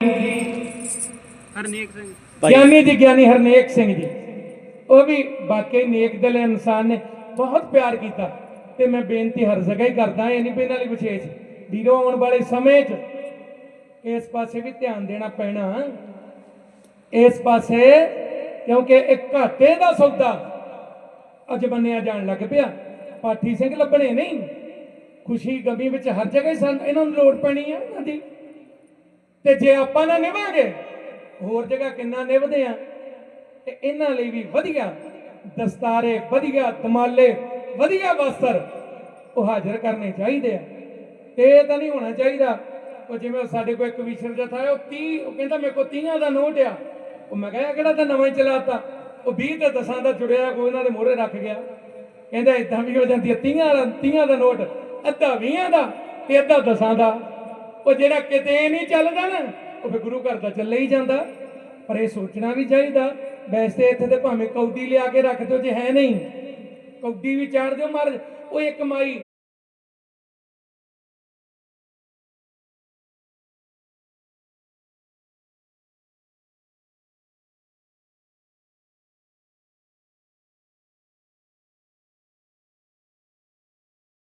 ਹਰਨੇਕ ਸਿੰਘ। ਗਿਆਨੀ ਜੀ ਗਿਆਨੀ ਹਰਨੇਕ ਸਿੰਘ ਜੀ। ਉਹ ਵੀ ਵਾਕਈ ਨੇਕ ਦਿਲ ਇਨਸਾਨ ਨੇ ਬਹੁਤ ਪਿਆਰ ਕੀਤਾ। ਤੇ ਮੈਂ ਬੇਨਤੀ ਹਰ ਜਗ੍ਹਾ ਹੀ ਕਰਦਾ ਇਹ ਨਹੀਂ ਵੀ ਇਹਨਾਂ ਲਈ ਵਿਸ਼ੇਸ਼। ਵੀਰੋ ਆਉਣ ਵਾਲੇ ਸਮੇਂ 'ਚ ਇਸ ਪਾਸੇ ਵੀ ਧਿਆਨ ਦੇਣਾ ਪੈਣਾ। ਇਸ ਪਾਸੇ ਕਿਉਂਕਿ ਇੱਕ ਘਾਟੇ ਦਾ ਸੌਦਾ ਅੱਜ ਮੰਨਿਆ ਜਾਣ ਲੱਗ ਪਿਆ। ਪਾਠੀ ਸਿੰਘ ਲੱਭਣੇ ਨਹੀਂ। ਖੁਸ਼ੀ ਗਮੀ ਵਿੱਚ ਹਰ ਜਗ੍ਹਾ ਹੀ ਸਾਨੂੰ ਇਹਨਾਂ ਨੂੰ ਲੋੜ ਪੈਣੀ ਆ ਇਹਨਾਂ ਦੀ। ਤੇ ਜੇ ਆਪਾਂ ਨਾ ਨਿਭਾਂਗੇ, ਹੋਰ ਜਗ੍ਹਾ ਕਿੰਨਾ ਨਿਭਦੇ ਆ? ਤੇ ਇਹਨਾਂ ਲਈ ਵੀ ਵਧੀਆ ਦਸਤਾਰੇ, ਵਧੀਆ ਦਮਾਲੇ ਵਧੀਆ ਵਸਤਰ ਉਹ ਹਾਜ਼ਰ ਕਰਨੇ ਚਾਹੀਦੇ ਆ। ਤੇ ਇਹ ਤਾਂ ਨਹੀਂ ਹੋਣਾ ਚਾਹੀਦਾ, ਉਹ ਜਿਵੇਂ ਸਾਡੇ ਕੋਲ ਇੱਕ ਵਿਸ਼ਰ ਜਥਾ ਹੈ ਉਹ 30 ਉਹ ਕਹਿੰਦਾ ਮੇਰੇ ਕੋਲ 30 ਦਾ ਨੋਟ ਆ। ਉਹ ਮੈਂ ਕਿਹਾ ਕਿਹੜਾ ਤਾਂ ਨਵਾਂ ਹੀ ਚਲਾਤਾ? ਉਹ 20 ਤੇ 10 ਦਾ ਜੁੜਿਆ ਕੋਈ ਉਹਨਾਂ ਦੇ ਮੋਹਰੇ ਰੱਖ ਗਿਆ। ਕਹਿੰਦਾ ਇਦਾਂ ਵੀ ਹੋ ਜਾਂਦੀ ਹੈ 30 ਦਾ 30 ਦਾ ਨੋਟ, ਅੱਧਾ 20 ਦਾ ਤੇ ਅੱਧਾ 10 ਦਾ। ਉਹ ਜਿਹੜਾ ਕਿਤੇ ਨਹੀਂ ਚੱਲਦਾ ਨਾ, ਉਹ ਫਿਰ ਗੁਰੂ ਘਰ ਦਾ ਚੱਲੇ ਹੀ ਜਾਂਦਾ। ਪਰ ਇਹ ਸੋਚਣਾ ਵੀ ਚਾਹੀਦਾ, ਵੈਸੇ ਇੱਥੇ ਤੇ ਭਾਵੇਂ ਕੌਡੀ ਲਿਆ ਕੇ ਰੱਖ ਦਿਓ ਜੇ ਹੈ ਨਹੀਂ। ਕੌਡੀ ਵੀ ਚਾੜ ਦਿਓ ਮਹਾਰਾਜ, ਉਹ ਇੱਕ ਮਾਈ